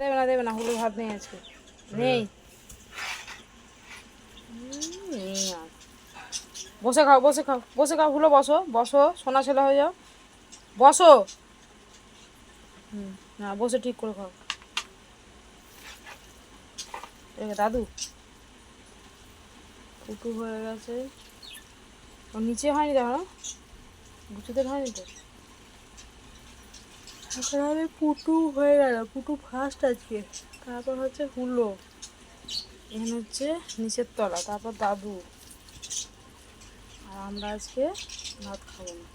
দেবে না দেবে না, হলুদ ভাত নেই আজকে। নেই। বসে খাও বসে খাও বসে খাও হুলো বসো বসো, সোনা ছেলে হয়ে যাও। বসো। না, বসে ঠিক করে খাও। দাদু। পুটু হয়ে গেছে। নিচে হয়নি দেখো না? হয়নি তো? এখন আমি পুটু হয়ে গেল পুটু ফার্স্ট আজকে। তারপর হচ্ছে হুলো এখানে হচ্ছে নিচের তলা তারপর দাদু। আর আমরা আজকে ভাত খাব না।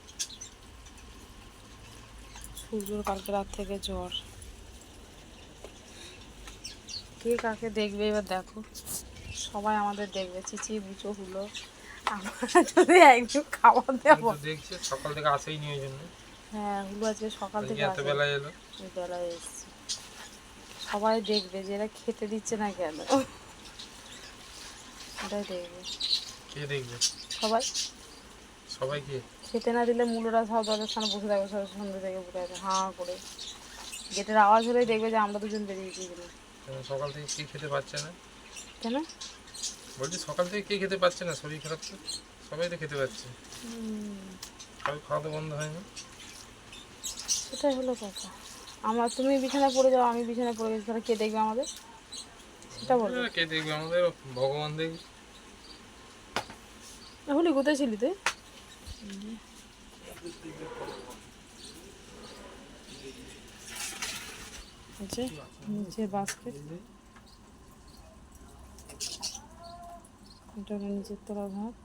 সূর্যর কালকে রাত থেকে জ্বর। কে কাকে দেখবে এবার দেখো। সবাই আমাদের দেখবে চিচি বুচো হুলো। আমরা যদি একদিন খাবার দেবো দেখছি সকাল থেকে আসেই নি ওই জন্য। হ্যাঁ হুলো আজকে সকাল থেকে এত। বেলায় এলো? বেলায় এসছে। সবাই দেখবে যে এরা খেতে দিচ্ছে না কেন। এটাই দেখবে। কে দেখবে? সবাই? সবাই কে? খেতে না দিলে মূলরা সব দরজার সামনে বসে থাকবে সব সন্ধ্যে থেকে বসে আছে হাঁ করে। গেটের আওয়াজ হলেই দেখবে যে আমরা দুজন বেরিয়েছি কিনা সকাল থেকে কে খেতে পাচ্ছে না? কেন? বলছি সকাল থেকে কে খেতে পাচ্ছে না? শরীর খারাপ তো সবাই তো খেতে পাচ্ছে খাওয়া তো বন্ধ হয় না সেটাই হলো কথা। আমার তুমি বিছানায় পড়ে যাও আমি বিছানায় পড়ে গেছি তাহলে কে দেখবে আমাদের? সেটা বলো। কে দেখবে আমাদের? ভগবান দেখবে। হলি কোথায় ছিলি তুই? হচ্ছে নিচে বাস্কেট এটা হলো নিচের তলা ভাত।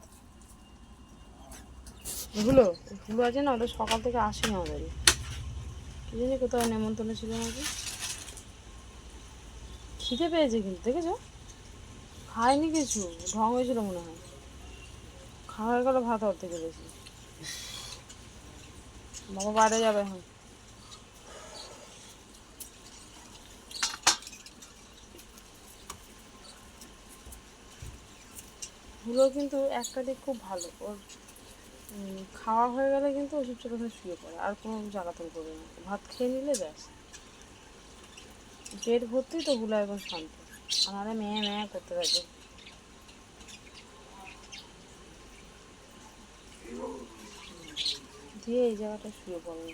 এগুলো এগুলো আছে না ওটা সকাল থেকে আসেনি আমাদের। কি জানি কোথাও নেমন্তন্ন ছিল নাকি? খিদে পেয়েছে কিন্তু, দেখেছ? খায়নি কিছু, ঢং হয়েছিল মনে হয়। খাওয়ার গেল ভাত অর্ধেক বেশি বাবা বাইরে যাবে এখন। হুলো কিন্তু একটা দিক খুব ভালো, ওর খাওয়া হয়ে গেলে কিন্তু ওষুধ চলে শুয়ে পড়ে, আর কোনো জ্বালাতন করবে না। ভাত খেয়ে নিলে ব্যাস। পেট ভর্তি তো হুলো একদম শান্ত। নাহলে মেয়ে মেয়ে করতে থাকে। দিয়ে এই জায়গাটা শুয়ে পড়ে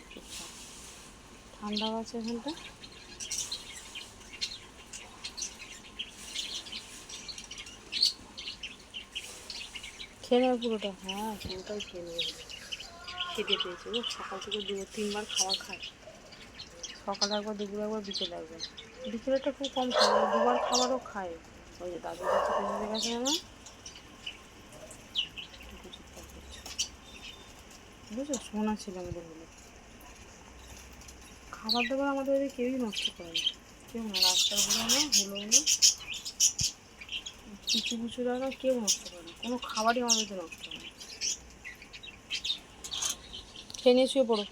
ঠান্ডা আছে এখানটা। খেয়ে নেবে পুরোটা? হ্যাঁ পুরোটাই খেয়ে নেবে খেতে পেয়েছে ও সকাল থেকে দু, তিনবার খাবার খায়। সকালে একবার, দুপুরে একবার, বিকেলে একবার। বিকেলেটা খুব কম খায় দুবার খাবারও খায়। ওই যে দাদুর কাছে পেঁচে গেছে না বুঝছ? সোনা ছিল আমাদের হলো খাবার দাবার আমাদের কেউই নষ্ট করে না কেউ না, রাস্তারগুলো না হলো না কিছু কিছু জায়গা কেউ নষ্ট করে না। কোনো খাবারই আমাদের নষ্ট করে না। খেয়ে নিয়ে শুয়ে পড়ো।